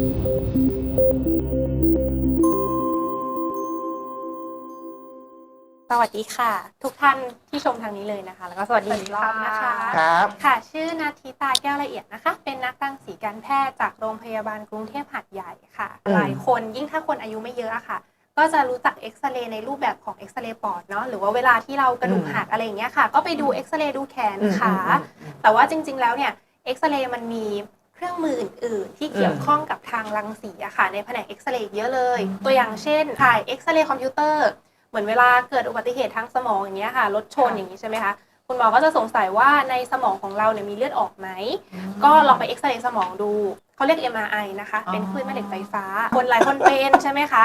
สวัสดีค่ะ ทุกท่านที่ชมทางนี้เลยนะคะ แล้วก็สวัสดีอีกรอบนะคะครับ ค่ะ ชื่อนาทิตาแก้วละเอียดนะคะ เป็นนักรังสีการแพทย์จากโรงพยาบาลกรุงเทพหัดใหญ่ค่ะอืมหลายคนยิ่งถ้าคนอายุไม่เยอะอะค่ะ ก็จะรู้จักเอ็กซเรย์ในรูปแบบของเอ็กซเรย์ปอดเนาะหรือว่าเวลาที่เรากระดูกหักอะไรอย่างเงี้ยค่ะ ก็ไปดูเอ็กซเรย์ดูแขนขาแต่ว่าจริง ๆ แล้วเนี่ยเอ็กซเรย์มันมี เครื่องมืออื่น ๆ ที่เกี่ยวข้องกับทางรังสีอะค่ะในแผนกเอ็กซเรย์เยอะเลย ตัวอย่างเช่นถ่ายเอ็กซเรย์คอมพิวเตอร์เหมือนเวลาเกิดอุบัติเหตุทางสมองอย่างเงี้ยค่ะรถชนอย่างนี้ใช่ไหมคะคุณหมอก็จะสงสัยว่าในสมองของเราเนี่ยมีเลือดออกไหม ก็ลองไปเอ็กซเรย์สมองดู เขาเรียก MRI นะคะ เป็นคลื่นแม่เหล็กไฟฟ้า คนหลายคนเป็นใช่ไหมคะ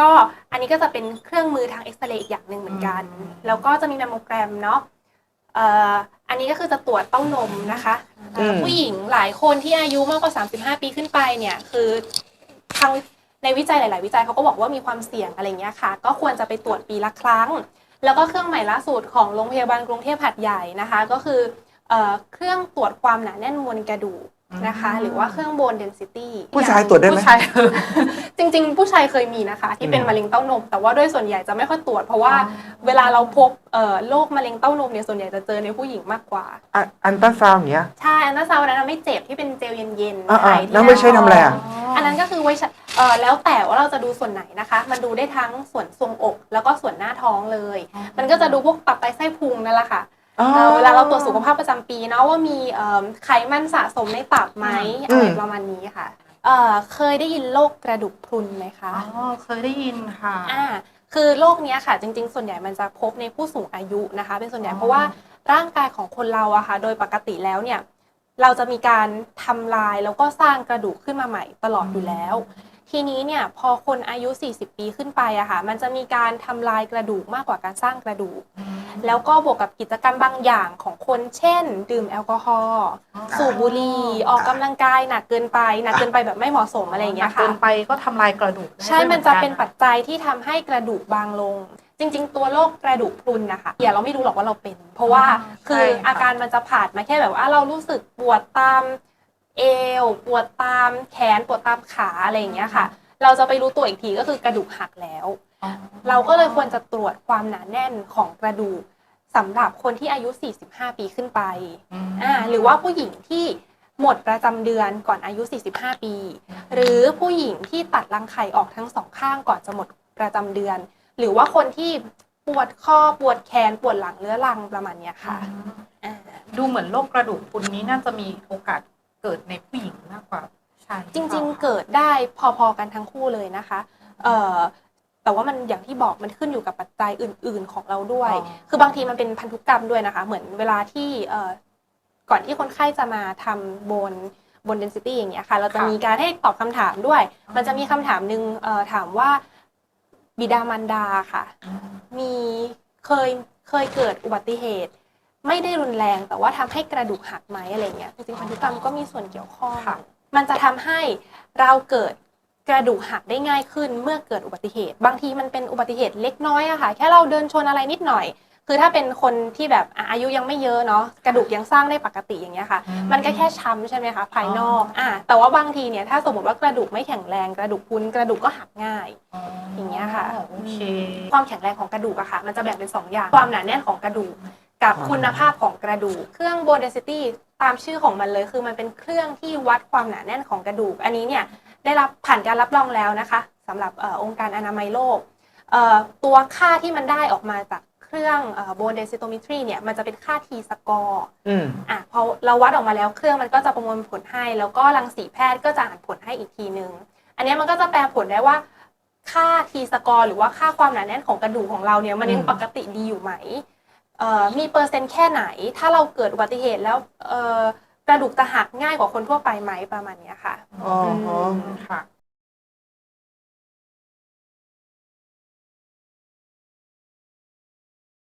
ก็อันนี้ก็จะเป็นเครื่องมือทางเอ็กซเรย์อีกอย่างหนึ่งเหมือนกัน แล้วก็จะมีแมมโมแกรมเนาะเอ่ออันนี้ก็คือจะตรวจเต้านมนะคะ เอ่ออม ผู้หญิงหลายคนที่อายุมากกว่า 35 ปีขึ้นไปเนี่ยคือทางในวิจัยหลาย ๆ วิจัยเขาก็บอกว่ามีความเสี่ยงอะไรเงี้ยค่ะ ก็ควรจะไปตรวจปีละครั้ง แล้วก็เครื่องใหม่ล่าสุดของโรงพยาบาลกรุงเทพหัดใหญ่นะคะ ก็คือเอ่อเครื่องตรวจความหนาแน่นมวลกระดูกนะคะ หรือว่าเครื่องโบนเดนซิตี้ ผู้ชายตรวจได้ไหม ผู้ชาย จริง ๆ ผู้ชายเคยมีนะคะ ที่เป็นอืม มะเร็งเต้านม แต่ว่าด้วยส่วนใหญ่จะไม่ค่อยตรวจเพราะว่าเวลาเราพบเอ่อโรคมะเร็งเต้านมเนี่ยส่วนใหญ่จะเจอในผู้หญิงมากกว่า อะอันตราซาวน์อย่างเงี้ย ใช่อันนั้น ซาวน์อันนั้นไม่เจ็บที่เป็นเจลเย็นอ่าๆอ่าถ่ายที่แล้วไม่ใช่ทำอะไรอะ อันนั้นก็คือไว้ใช้เอ่อแล้วแต่ว่าเราจะดูส่วนไหนนะคะ มันดูได้ทั้งส่วนทรวงอก แล้วก็ส่วนหน้าท้องเลย มันก็จะดูพวกตับไตไส้พุงนั่นแหละค่ะอ๋อเอ่อเวลาเราตรวจสุขภาพประจำปีเนาะว่ามีเอิ่มไขมันสะสมในตับไหมอือะไรมประมาณนี้ค่ะเอ่อเคยได้ยินโรคกระดูกพรุนไหมคะอ๋อเคยได้ยินค่ะ อ่าคือโรคเนี้ยค่ะจริง ๆ ส่วนใหญ่มันจะพบในผู้สูงอายุนะคะ เป็นส่วนใหญ่อ๋อ เพราะว่าร่างกายของคนเราอะค่ะโดยปกติแล้วเนี่ย เราจะมีการทำลายแล้วก็สร้างกระดูกขึ้นมาใหม่ตลอดอยู่แล้ว ทีนี้เนี่ยพอคนอายุ 40 ปีขึ้นไปอะค่ะมันจะมีการทำลายกระดูกมากกว่าการสร้างกระดูก แล้วก็บวกกับกิจกรรมบางอย่างของคนเช่น ดื่มแอลกอฮอล์สูบบุหรี่ออกกำลังกายหนักเกินไปหนักเกินไปแบบไม่เหมาะสมอะไรอย่างเงี้ยหนักค่ะเกินไปก็ทำลายกระดูกได้ใช่ด้วยมันจะหอกัเป็นปัจจัยที่ทำให้กระดูกบางลง จริง ๆ ตัวโรคกระดูกพรุนนะคะอย่าเราไม่รู้หรอกว่าเราเป็น เพราะว่าคืออาการมันจะผ่านมาแค่แบบว่าเรารู้สึกปวดตามเอว ปวดตามแขนปวดตามขาอะไรอย่างเงี้ยค่ะ เราจะไปรู้ตัวอีกทีก็คือกระดูกหักแล้วอ๋อเราก็เลยควรจะตรวจความหนาแน่นของกระดูกสำหรับคนที่อายุ 45 ปีขึ้นไปมอ่าหรือว่าผู้หญิงที่หมดประจำเดือนก่อนอายุ 45 ปี หรือผู้หญิงที่ตัดรังไข่ออกทั้งสองข้างก่อนจะหมดประจำเดือน หรือว่าคนที่ปวดข้อปวดแขนปวดหลังเรื้อรังประมาณเนี้ยค่ะอ่า ดูเหมือนโรคกระดูกพรุนนี้น่าจะมีโอกาสเกิดในผู้หญิงมากกว่าผู้ชายจริงๆ เกิดได้พอๆกันทั้งคู่เลยนะคะ เอ่อ แต่ว่ามันอย่างที่บอกมันขึ้นอยู่กับปัจจัยอื่น ๆ ของเราด้วย คือบางทีมันเป็นพันธุกรรมด้วยนะคะ เหมือนเวลาที่เอ่อก่อนที่คนไข้จะมาทำบนบน density อย่างเงี้ยค่ะ เราจะมีการให้ตอบคำถามด้วย มันจะมีคำถามหนึ่งเอ่อถามว่า บิดามารดาค่ะ มีเคยเคยเกิดอุบัติเหตุ ไม่ได้รุนแรงแต่ว่าทำให้กระดูกหักไหมอะไรเงี้ยจริงๆพันธุกรรมก็มีส่วนเกี่ยวข้องค่ะมันจะทำให้เราเกิดกระดูกหักได้ง่ายขึ้นเมื่อเกิดอุบัติเหตุ บางทีมันเป็นอุบัติเหตุเล็กน้อยอะค่ะ แค่เราเดินชนอะไรนิดหน่อย คือถ้าเป็นคนที่แบบอะอายุยังไม่เยอะเนาะกระดูกยังสร้างได้ปกติอย่างเงี้ยค่ะ มันก็แค่ช้ำใช่ไหมคะภายนอกอะแต่ว่าบางทีเนี่ยถ้าสมมติว่ากระดูกไม่แข็งแรงกระดูกพรุนกระดูกก็หักง่าย อย่างเงี้ยค่ะ โอเค ความแข็งแรงของกระดูกอะค่ะ มันจะแบ่งเป็น 2 อย่าง ความหนาแน่นของกระดูก กับอ่าคุณภาพของกระดูก เครื่อง bone density ตามชื่อของมันเลย คือมันเป็นเครื่องที่วัดความหนาแน่นของกระดูก อันนี้เนี่ยได้รับผ่านการรับรองแล้วนะคะสำหรับเออองค์การอนามัยโลกเอ่อตัวค่าที่มันได้ออกมาจากเค รื่องเอ่อ bone densitometry เนี่ยมันจะเป็นค่า t score อืมอะพอเราวัดออกมาแล้วเครื่องมันก็จะประมวลผลให้ แล้วก็รังสีแพทย์ก็จะอ่านผลให้อีกทีนึง อันเนี้ยมันก็จะแปลผลได้ว่า ค่า t สกอร์หรือว่าค่าความหนาแน่นของกระดูกของเราเนี่ยมันยังอืมปกติดีอยู่ไหมเอ่อมีเปอร์เซ็นต์แค่ไหน ถ้าเราเกิดอุบัติเหตุแล้วเอ่อกระดูกจะหักง่ายกว่าคนทั่วไปไหมประมาณเนี้ยค่ะอ๋อมค่ะ